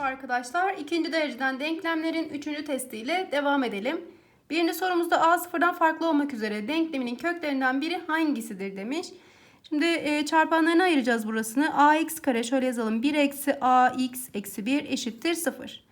Merhaba arkadaşlar. İkinci dereceden denklemlerin üçüncü testiyle devam edelim. Birinci sorumuzda a sıfırdan farklı olmak üzere denkleminin köklerinden biri hangisidir demiş. Şimdi e, çarpanlarını ayıracağız burasını. ax kare şöyle yazalım. 1 eksi ax eksi 1 eşittir 0.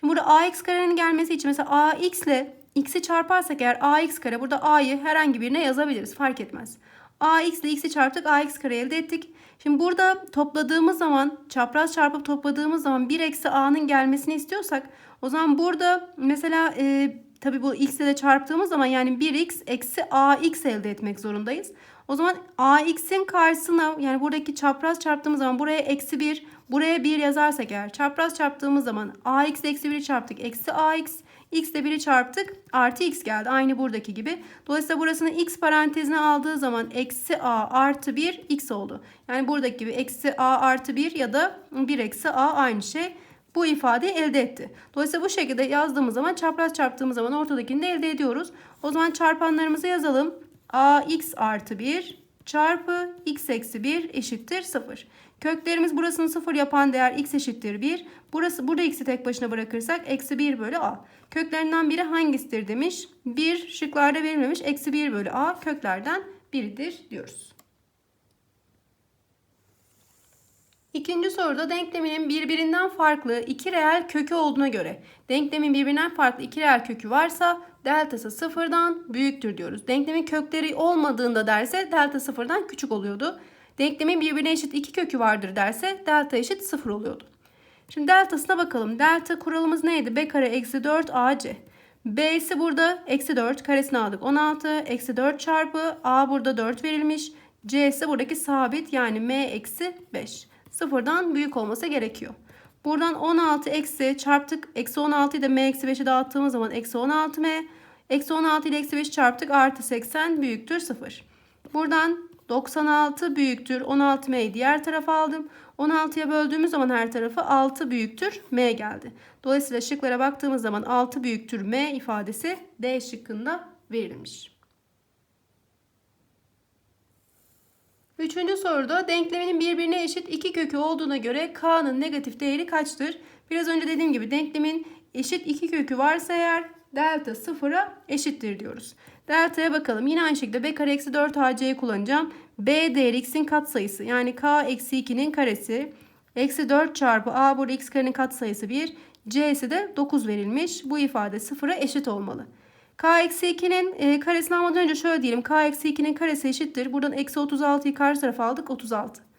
Şimdi burada ax karenin gelmesi için mesela ax ile x'i çarparsak eğer ax kare burada a'yı herhangi birine yazabiliriz. Fark etmez. Ax ile x'i çarptık ax kare elde ettik. Şimdi burada topladığımız zaman çapraz çarpıp topladığımız zaman 1 eksi a'nın gelmesini istiyorsak o zaman burada mesela e, tabi bu x ile de çarptığımız zaman yani 1x eksi ax elde etmek zorundayız. O zaman ax'in karşısına yani buradaki çapraz çarptığımız zaman buraya eksi 1 buraya 1 yazarsak eğer çapraz çarptığımız zaman ax eksi 1'i çarptık eksi ax x ile 1'i çarptık artı x geldi aynı buradaki gibi. Dolayısıyla burasını x parantezine aldığı zaman eksi a artı 1 x oldu. Yani buradaki gibi eksi a artı 1 ya da 1 eksi a aynı şey. Bu ifadeyi elde etti. Dolayısıyla bu şekilde yazdığımız zaman çapraz çarptığımız zaman ortadakini de elde ediyoruz. O zaman çarpanlarımızı yazalım. ax artı 1 çarpı x eksi 1 eşittir 0. Köklerimiz burasını 0 yapan değer x eşittir 1. Burası burada x'i tek başına bırakırsak eksi 1 bölü a. Köklerinden biri hangisidir demiş. 1 şıklarda verilmemiş. Eksi 1 bölü a köklerden biridir diyoruz. İkinci soruda denkleminin birbirinden farklı iki reel kökü olduğuna göre denklemin birbirinden farklı iki reel kökü varsa deltası sıfırdan büyüktür diyoruz. Denklemin kökleri olmadığında derse delta sıfırdan küçük oluyordu. Denklemin birbirine eşit iki kökü vardır derse delta eşit sıfır oluyordu. Şimdi deltasına bakalım. Delta kuralımız neydi? B kare eksi 4 AC. B'si burada eksi 4 karesini aldık. 16 eksi 4 çarpı A burada 4 verilmiş. C'si buradaki sabit yani M eksi 5. Sıfırdan büyük olması gerekiyor. Buradan 16 eksi çarptık. Eksi 16'yı da M eksi 5'e dağıttığımız zaman eksi 16M. Eksi 16 ile eksi 5 çarptık. Artı 80 büyüktür 0. Buradan 96 büyüktür 16M'yi diğer tarafa aldım. 16'ya böldüğümüz zaman her tarafı 6 büyüktür M geldi. Dolayısıyla şıklara baktığımız zaman 6 büyüktür M ifadesi D şıkkında verilmiş. Üçüncü soruda denkleminin birbirine eşit iki kökü olduğuna göre K'nın negatif değeri kaçtır? Biraz önce dediğim gibi denklemin eşit iki kökü varsa eğer delta sıfıra eşittir diyoruz. Delta'ya bakalım. Yine aynı şekilde b kare eksi 4 ac'yi kullanacağım. b değeri x'in katsayısı yani k eksi 2'nin karesi. Eksi 4 çarpı a burada x karenin katsayısı 1. c'si de 9 verilmiş. Bu ifade sıfıra eşit olmalı. k eksi 2'nin e, karesini almadan önce şöyle diyelim. k eksi 2'nin karesi eşittir. Buradan eksi 36'yı karşı tarafa aldık. 36.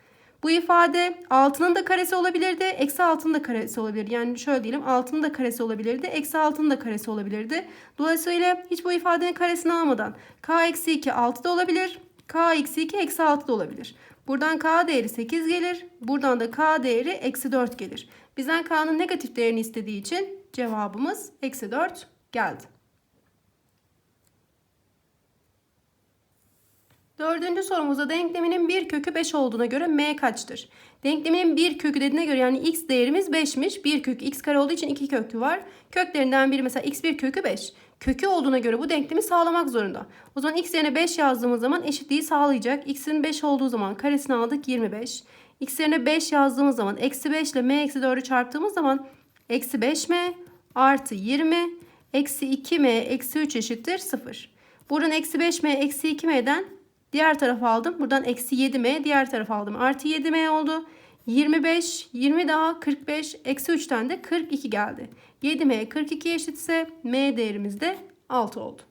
Bu ifade 6'nın da karesi olabilirdi. Eksi 6'nın da karesi olabilir. Yani şöyle diyelim 6'nın da karesi olabilirdi. Eksi 6'nın da karesi olabilirdi. Dolayısıyla hiç bu ifadenin karesini almadan k eksi 2 6 da olabilir. k eksi 2 eksi 6 da olabilir. Buradan k değeri 8 gelir. Buradan da k değeri eksi 4 gelir. Bizden k'nın negatif değerini istediği için cevabımız eksi 4 geldi. Dördüncü sorumuzda denkleminin bir kökü 5 olduğuna göre m kaçtır? Denkleminin bir kökü dediğine göre yani x değerimiz 5'miş. Bir kök x kare olduğu için iki kökü var. Köklerinden biri mesela x1 kökü 5. Kökü olduğuna göre bu denklemi sağlamak zorunda. O zaman x yerine 5 yazdığımız zaman eşitliği sağlayacak. x'in 5 olduğu zaman karesini aldık 25. x yerine 5 yazdığımız zaman eksi 5 ile m eksi 4'ü çarptığımız zaman eksi 5m artı 20 eksi 2m eksi 3 eşittir 0. Buradan eksi 5m eksi 2m'den Diğer tarafa aldım. Buradan eksi 7m. Diğer tarafa aldım. Artı 7m oldu. 25, 20 daha 45, eksi 3'ten de 42 geldi. 7m 42 eşitse m değerimiz de 6 oldu.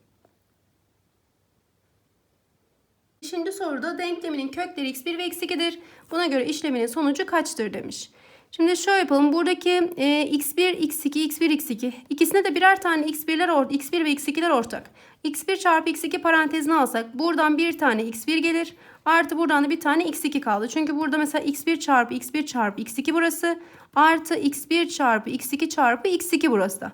Şimdi soruda denkleminin kökleri x1 ve x2'dir. Buna göre işleminin sonucu kaçtır demiş. Şimdi şöyle yapalım. Buradaki e, x1, x2, x1, x2 ikisine de birer tane x1'ler x1 ve x2'ler ortak. x1 çarpı x2 parantezine alsak buradan bir tane x1 gelir. Artı buradan da bir tane x2 kaldı. Çünkü burada mesela x1 çarpı x1 çarpı x2 burası. Artı x1 çarpı x2 çarpı x2 burası da.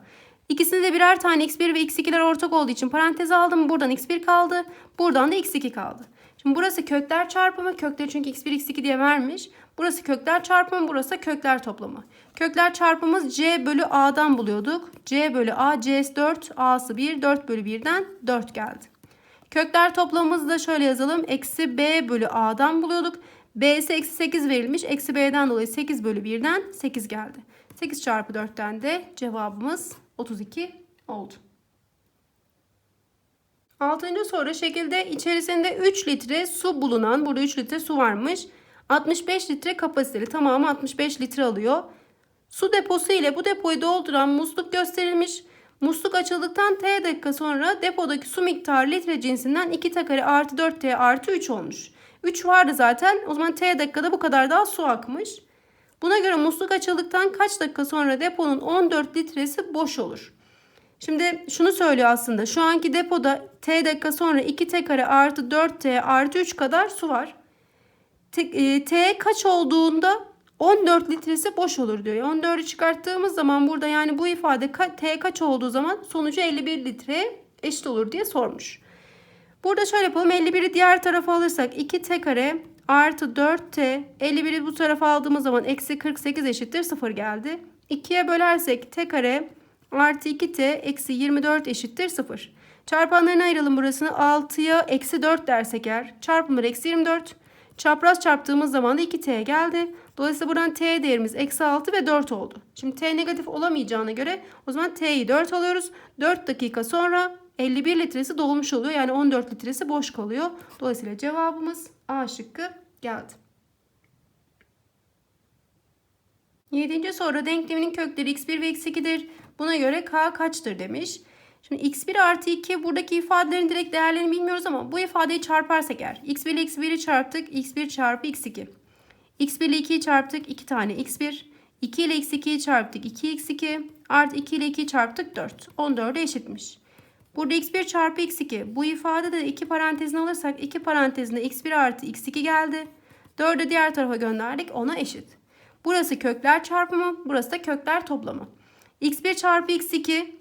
İkisinde de birer tane x1 ve x2'ler ortak olduğu için paranteze aldım. Buradan x1 kaldı. Buradan da x2 kaldı. Şimdi burası kökler çarpımı. Kökleri çünkü x1 x2 diye vermiş. Burası kökler çarpımı. Burası kökler toplamı. Kökler çarpımız c bölü a'dan buluyorduk. c bölü a c'si 4 a'sı 1 4 bölü 1'den 4 geldi. Kökler toplamımızı da şöyle yazalım. Eksi b bölü a'dan buluyorduk. b'si eksi 8 verilmiş. Eksi b'den dolayı 8 bölü 1'den 8 geldi. 8 çarpı 4'ten de cevabımız 32 oldu. Altıncı soru şekilde içerisinde 3 litre su bulunan, burada 3 litre su varmış. 65 litre kapasiteli tamamı 65 litre alıyor. Su deposu ile bu depoyu dolduran musluk gösterilmiş. Musluk açıldıktan t dakika sonra depodaki su miktarı litre cinsinden 2 t kare artı 4t artı 3 olmuş. 3 vardı zaten o zaman t dakikada bu kadar daha su akmış. Buna göre musluk açıldıktan kaç dakika sonra deponun 14 litresi boş olur. Şimdi şunu söylüyor aslında. Şu anki depoda t dakika sonra 2 t kare artı 4t artı 3 kadar su var. T, e, t kaç olduğunda 14 litresi boş olur diyor. 14'ü çıkarttığımız zaman burada yani bu ifade t kaç olduğu zaman sonucu 51 litre eşit olur diye sormuş. Burada şöyle yapalım. 51'i diğer tarafa alırsak 2t kare artı 4t 51'i bu tarafa aldığımız zaman eksi 48 eşittir 0 geldi. 2'ye bölersek t kare artı 2t eksi 24 eşittir 0. Çarpanlarına ayıralım burasını. 6'ya eksi 4 dersek eğer çarpımları eksi 24. Çapraz çarptığımız zaman da 2t geldi. Dolayısıyla buradan t değerimiz eksi 6 ve 4 oldu. Şimdi t negatif olamayacağına göre o zaman t'yi 4 alıyoruz. 4 dakika sonra 51 litresi dolmuş oluyor. Yani 14 litresi boş kalıyor. Dolayısıyla cevabımız A şıkkı geldi. Yedinci soru denkleminin kökleri x1 ve x2'dir. Buna göre k kaçtır demiş. Şimdi x1 artı 2 buradaki ifadelerin direkt değerlerini bilmiyoruz ama bu ifadeyi çarparsak eğer x1 ile x1'i çarptık x1 çarpı x2. x1 ile 2'yi çarptık 2 tane x1. 2 ile x2'yi çarptık 2x2 artı 2 ile 2'yi çarptık 4. 14'e eşitmiş. Burada x1 çarpı x2 bu ifade de 2 parantezine alırsak 2 parantezine x1 artı x2 geldi. 4'ü diğer tarafa gönderdik ona eşit. Burası kökler çarpımı burası da kökler toplamı. x1 çarpı x2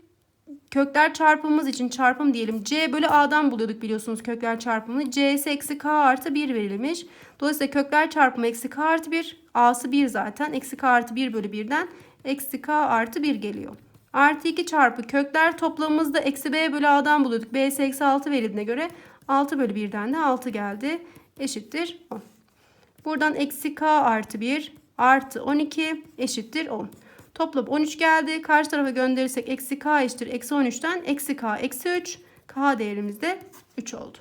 kökler çarpımımız için çarpım diyelim. C bölü A'dan buluyorduk biliyorsunuz kökler çarpımını. C'si eksi K artı 1 verilmiş. Dolayısıyla kökler çarpımı eksi K artı 1. A'sı 1 zaten. Eksi K artı 1 bölü 1'den eksi K artı 1 geliyor. Artı 2 çarpı kökler toplamımızda eksi B bölü A'dan buluyorduk. B'si eksi 6 verildiğine göre 6 bölü 1'den de 6 geldi. Eşittir 10. Buradan eksi K artı 1 artı 12 eşittir 10. Toplam 13 geldi. Karşı tarafa gönderirsek eksi k eşittir. Eksi 13'ten eksi k eksi 3. K değerimiz de 3 oldu.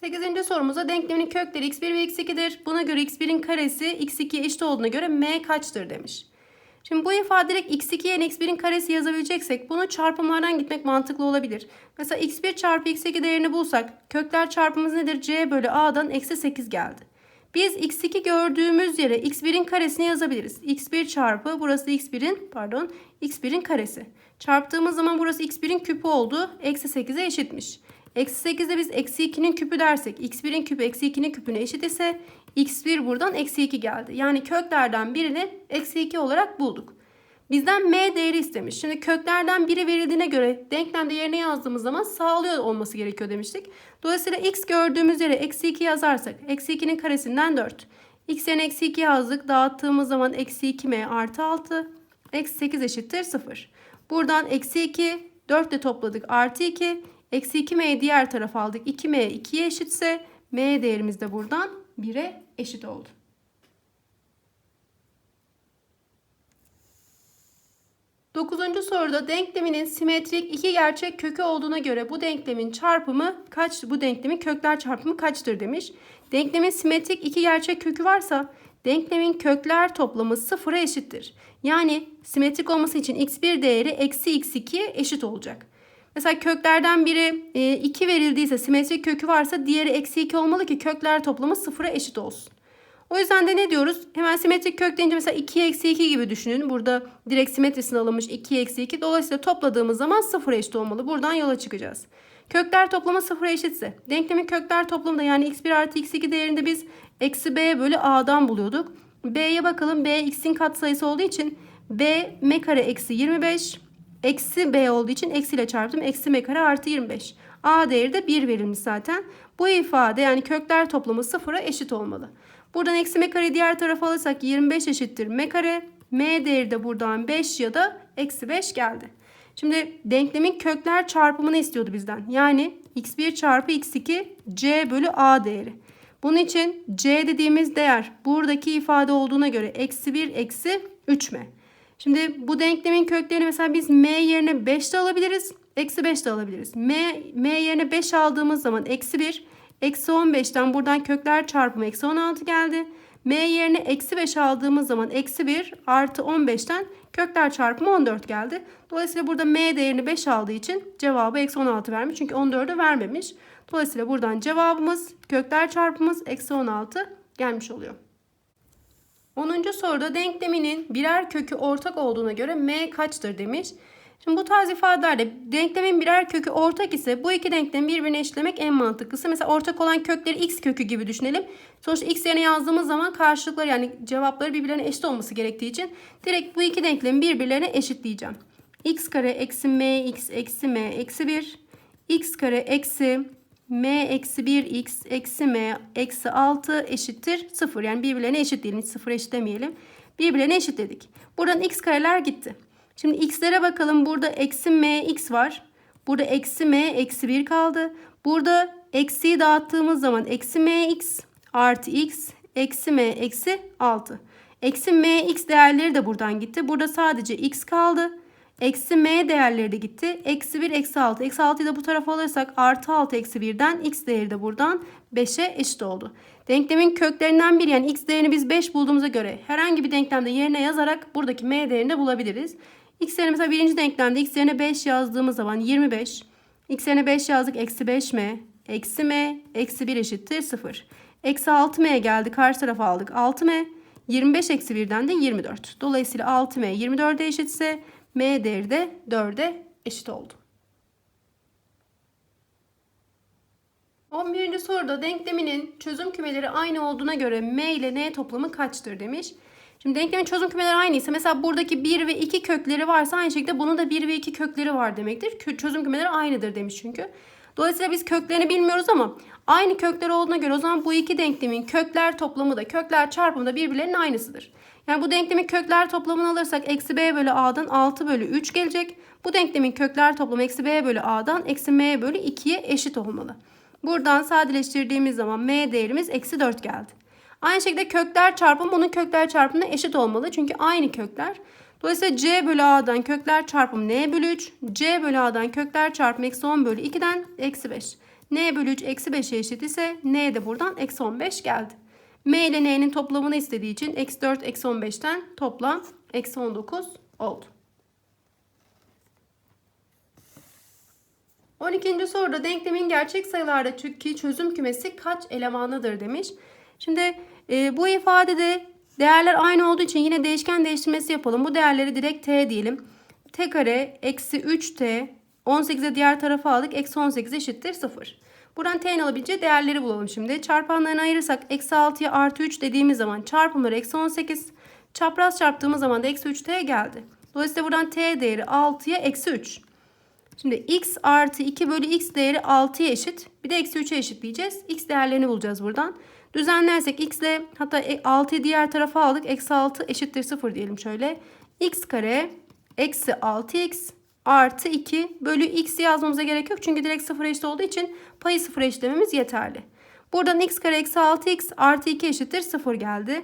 Sekizinci sorumuza denklemin kökleri x1 ve x2'dir. Buna göre x1'in karesi x2'ye eşit olduğuna göre m kaçtır demiş. Şimdi bu ifade direkt x2 yerine x1'in karesi yazabileceksek bunu çarpımlardan gitmek mantıklı olabilir. Mesela x1 çarpı x2 değerini bulsak kökler çarpımımız nedir? c bölü a'dan eksi 8 geldi. Biz x2 gördüğümüz yere x1'in karesini yazabiliriz. x1 çarpı burası x1'in pardon x1'in karesi. Çarptığımız zaman burası x1'in küpü oldu. Eksi 8'e eşitmiş. Eksi 8'de biz eksi 2'nin küpü dersek x1'in küpü eksi 2'nin küpüne eşit ise x1 buradan eksi 2 geldi. Yani köklerden birini eksi 2 olarak bulduk. Bizden m değeri istemiş. Şimdi köklerden biri verildiğine göre denklemde yerine yazdığımız zaman sağlıyor olması gerekiyor demiştik. Dolayısıyla x gördüğümüz yere eksi 2 yazarsak eksi 2'nin karesinden 4. x yerine eksi 2 yazdık. Dağıttığımız zaman eksi 2m artı 6. Eksi 8 eşittir 0. Buradan eksi 2 4 ile topladık artı 2. Eksi 2m'yi diğer tarafa aldık. 2m 2'ye eşitse m değerimiz de buradan 1'e eşit oldu. Dokuzuncu soruda denkleminin simetrik iki gerçek kökü olduğuna göre bu denklemin çarpımı kaç? Bu denklemin kökler çarpımı kaçtır demiş. Denklemin simetrik iki gerçek kökü varsa denklemin kökler toplamı sıfıra eşittir. Yani simetrik olması için x1 değeri eksi x2'ye eşit olacak. Mesela köklerden biri 2 verildiyse simetrik kökü varsa diğeri eksi 2 olmalı ki kökler toplamı sıfıra eşit olsun. O yüzden de ne diyoruz? Hemen simetrik kök deyince mesela 2 eksi 2 gibi düşünün. Burada direkt simetrisini alınmış 2 eksi 2. Dolayısıyla topladığımız zaman 0 eşit olmalı. Buradan yola çıkacağız. Kökler toplamı 0 eşitse denklemin kökler toplamı da yani x1 artı x2 değerinde biz eksi b bölü a'dan buluyorduk. b'ye bakalım. b x'in katsayısı olduğu için b m kare eksi 25 eksi b olduğu için eksiyle çarptım. Eksi m kare artı 25. a değeri de 1 verilmiş zaten. Bu ifade yani kökler toplamı 0'a eşit olmalı. Buradan eksi m kare diğer tarafa alırsak 25 eşittir m kare. m değeri de buradan 5 ya da eksi 5 geldi. Şimdi denklemin kökler çarpımını istiyordu bizden. Yani x1 çarpı x2 c bölü a değeri. Bunun için c dediğimiz değer buradaki ifade olduğuna göre eksi 1 eksi 3 m. Şimdi bu denklemin köklerini mesela biz m yerine 5 de alabiliriz. Eksi 5 de alabiliriz. M, m yerine 5 aldığımız zaman eksi 1. Eksi 15'ten buradan kökler çarpımı eksi 16 geldi. M yerine eksi 5 aldığımız zaman eksi 1 artı 15'ten kökler çarpımı 14 geldi. Dolayısıyla burada M değerini 5 aldığı için cevabı eksi 16 vermiş. Çünkü 14'ü vermemiş. Dolayısıyla buradan cevabımız kökler çarpımımız eksi 16 gelmiş oluyor. 10. soruda denkleminin birer kökü ortak olduğuna göre m kaçtır demiş. Şimdi bu tarz ifadelerde denklemin birer kökü ortak ise bu iki denklemi birbirine eşitlemek en mantıklısı. Mesela ortak olan kökleri x kökü gibi düşünelim. Sonuçta x yerine yazdığımız zaman karşılıkları yani cevapları birbirlerine eşit olması gerektiği için direkt bu iki denklemi birbirlerine eşitleyeceğim. x kare eksi mx eksi m eksi 1 x kare eksi m eksi 1x eksi m eksi 6 eşittir 0. Yani birbirlerine eşit diyelim. Hiç 0 eşit demeyelim. Birbirlerine eşitledik. Buradan x kareler gitti. Şimdi x'lere bakalım. Burada eksi mx var. Burada eksi m eksi 1 kaldı. Burada eksiyi dağıttığımız zaman eksi mx artı x eksi m eksi 6. Eksi mx değerleri de buradan gitti. Burada sadece x kaldı. Eksi m değerleri de gitti. Eksi 1, eksi 6. Eksi 6'yı da bu tarafa alırsak artı 6 eksi 1'den x değeri de buradan 5'e eşit oldu. Denklemin köklerinden biri yani x değerini biz 5 bulduğumuza göre herhangi bir denklemde yerine yazarak buradaki m değerini de bulabiliriz. X değerini mesela birinci denklemde x yerine 5 yazdığımız zaman 25. x yerine 5 yazdık eksi 5m. Eksi m eksi 1 eşittir 0. Eksi 6m geldi karşı tarafa aldık 6m. 25 eksi 1'den de 24. Dolayısıyla 6m 24'e eşitse M değeri de 4'e eşit oldu. 11. soruda denkleminin çözüm kümeleri aynı olduğuna göre M ile N toplamı kaçtır demiş. Şimdi denklemin çözüm kümeleri aynıysa mesela buradaki 1 ve 2 kökleri varsa aynı şekilde bunun da 1 ve 2 kökleri var demektir. Çözüm kümeleri aynıdır demiş çünkü. Dolayısıyla biz köklerini bilmiyoruz ama aynı kökler olduğuna göre o zaman bu iki denklemin kökler toplamı da kökler çarpımı da birbirlerinin aynısıdır. Yani bu denklemin kökler toplamını alırsak eksi b bölü a'dan 6 bölü 3 gelecek. Bu denklemin kökler toplamı eksi b bölü a'dan eksi m bölü 2'ye eşit olmalı. Buradan sadeleştirdiğimiz zaman m değerimiz eksi 4 geldi. Aynı şekilde kökler çarpımı bunun kökler çarpımına eşit olmalı. Çünkü aynı kökler. Dolayısıyla c bölü a'dan kökler çarpımı n bölü 3. c bölü a'dan kökler çarpımı eksi 10 bölü 2'den eksi 5. n bölü 3 eksi 5'e eşit ise n de buradan eksi 15 geldi. M ile N'nin toplamını istediği için eksi 4 eksi 15'ten toplam eksi 19 oldu. 12. soruda denklemin gerçek sayılardaki çözüm kümesi kaç elemanlıdır demiş. Şimdi e, bu ifadede değerler aynı olduğu için yine değişken değiştirmesi yapalım. Bu değerleri direkt t diyelim. t kare eksi 3t 18'e diğer tarafa aldık. Eksi 18 eşittir 0. Buradan t'nin alabileceği değerleri bulalım şimdi. Çarpanlarını ayırırsak eksi 6'ya artı 3 dediğimiz zaman çarpımları eksi 18. Çapraz çarptığımız zaman da eksi 3t geldi. Dolayısıyla buradan t değeri 6'ya eksi 3. Şimdi x artı 2 bölü x değeri 6'ya eşit. Bir de eksi 3'e eşitleyeceğiz. x değerlerini bulacağız buradan. Düzenlersek x ile hatta 6'yı diğer tarafa aldık. Eksi 6 eşittir 0 diyelim şöyle. x kare eksi 6x artı 2 bölü x yazmamıza gerek yok. Çünkü direkt 0 eşit olduğu için payı 0 eşitlememiz yeterli. Buradan x kare eksi 6x artı 2 eşittir 0 geldi.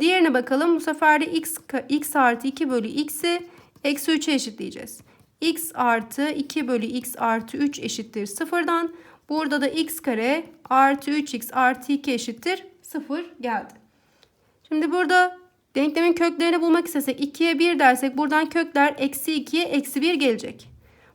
Diğerine bakalım. Bu sefer de x, x artı 2 bölü x'i eksi 3'e eşitleyeceğiz. x artı 2 bölü x artı 3 eşittir 0'dan. Burada da x kare artı 3x artı 2 eşittir 0 geldi. Şimdi burada Denklemin köklerini bulmak istesek 2'ye 1 dersek buradan kökler eksi 2'ye eksi 1 gelecek.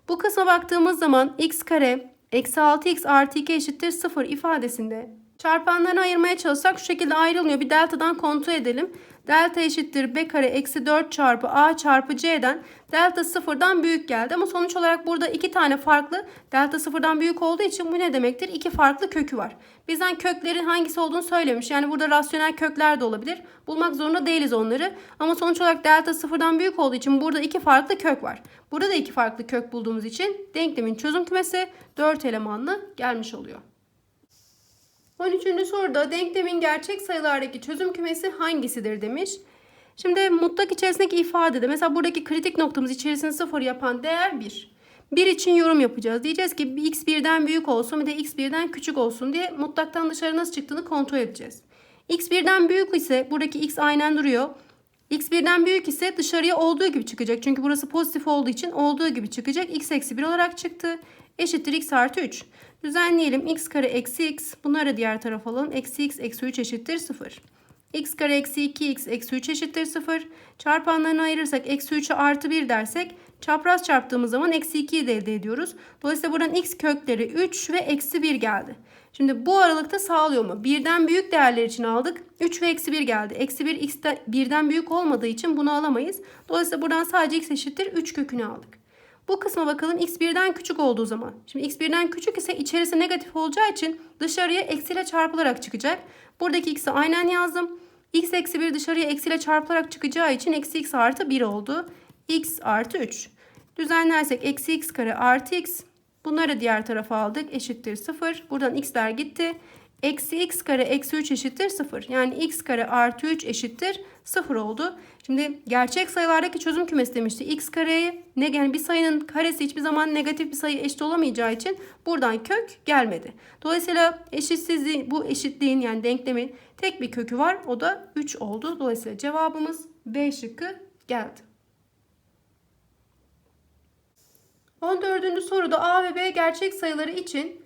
Bu kısma baktığımız zaman x kare eksi 6x artı 2 eşittir 0 ifadesinde çarpanlarını ayırmaya çalışsak şu şekilde ayrılmıyor. Bir deltadan kontrol edelim. Delta eşittir b kare eksi 4 çarpı a çarpı c'den delta sıfırdan büyük geldi. Ama sonuç olarak burada iki tane farklı delta sıfırdan büyük olduğu için bu ne demektir? İki farklı kökü var. Bizden köklerin hangisi olduğunu söylemiş. Yani burada rasyonel kökler de olabilir. Bulmak zorunda değiliz onları. Ama sonuç olarak delta sıfırdan büyük olduğu için burada iki farklı kök var. Burada da iki farklı kök bulduğumuz için denklemin çözüm kümesi 4 elemanlı gelmiş oluyor. 13. soruda denklemin gerçek sayılardaki çözüm kümesi hangisidir demiş. Şimdi mutlak içerisindeki ifadede mesela buradaki kritik noktamız içerisini sıfır yapan değer 1. 1 için yorum yapacağız. Diyeceğiz ki x birden büyük olsun bir de x birden küçük olsun diye mutlaktan dışarı nasıl çıktığını kontrol edeceğiz. x birden büyük ise buradaki x aynen duruyor. x birden büyük ise dışarıya olduğu gibi çıkacak. Çünkü burası pozitif olduğu için olduğu gibi çıkacak. x eksi 1 olarak çıktı. Eşittir x artı 3. Düzenleyelim. x kare eksi x. Bunları diğer tarafa alalım. Eksi x eksi 3 eşittir 0. x kare eksi 2x eksi 3 eşittir 0. Çarpanlarını ayırırsak eksi 3'e artı 1 dersek çapraz çarptığımız zaman eksi 2'yi de elde ediyoruz. Dolayısıyla buradan x kökleri 3 ve eksi 1 geldi. Şimdi bu aralıkta sağlıyor mu? Birden büyük değerler için aldık. 3 ve eksi 1 geldi. Eksi 1 x de birden büyük olmadığı için bunu alamayız. Dolayısıyla buradan sadece x eşittir 3 kökünü aldık. Bu kısma bakalım x birden küçük olduğu zaman. Şimdi x birden küçük ise içerisi negatif olacağı için dışarıya eksiyle çarpılarak çıkacak. Buradaki x'i aynen yazdım. x eksi 1 dışarıya eksiyle çarpılarak çıkacağı için eksi x artı 1 oldu. x artı 3. Düzenlersek eksi x kare artı x. Bunları diğer tarafa aldık. Eşittir 0. Buradan x'ler gitti. Eksi x kare eksi 3 eşittir 0. Yani x kare artı 3 eşittir 0 oldu. Şimdi gerçek sayılardaki çözüm kümesi demişti. x kareyi ne yani bir sayının karesi hiçbir zaman negatif bir sayı eşit olamayacağı için buradan kök gelmedi. Dolayısıyla eşitsizliğin bu eşitliğin yani denklemin tek bir kökü var. O da 3 oldu. Dolayısıyla cevabımız B şıkkı geldi. 14. soruda A ve B gerçek sayıları için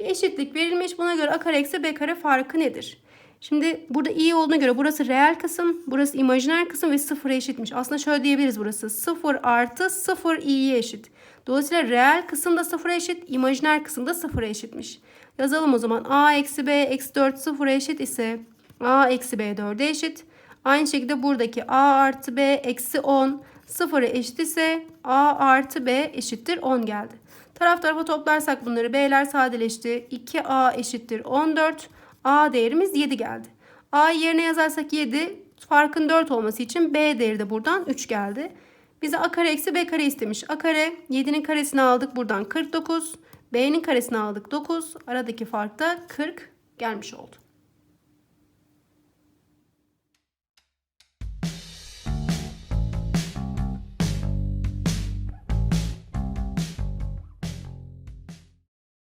bir eşitlik verilmiş. Buna göre A kare eksi B kare farkı nedir? Şimdi burada i olduğuna göre burası reel kısım, burası imajiner kısım ve sıfıra eşitmiş. Aslında şöyle diyebiliriz burası. 0 artı 0 i'ye eşit. Dolayısıyla reel kısım da sıfıra eşit, imajiner kısım da sıfıra eşitmiş. Yazalım o zaman. a eksi b eksi 4 sıfıra eşit ise a eksi b 4'e eşit. Aynı şekilde buradaki a artı b eksi 10 sıfıra eşit ise a artı b eşittir 10 geldi. Taraf tarafa toplarsak bunları b'ler sadeleşti. 2a eşittir 14. A değerimiz 7 geldi. A yerine yazarsak 7 farkın 4 olması için B değeri de buradan 3 geldi. Bize A kare eksi B kare istemiş. A kare 7'nin karesini aldık buradan 49. B'nin karesini aldık 9. Aradaki fark da 40 gelmiş oldu.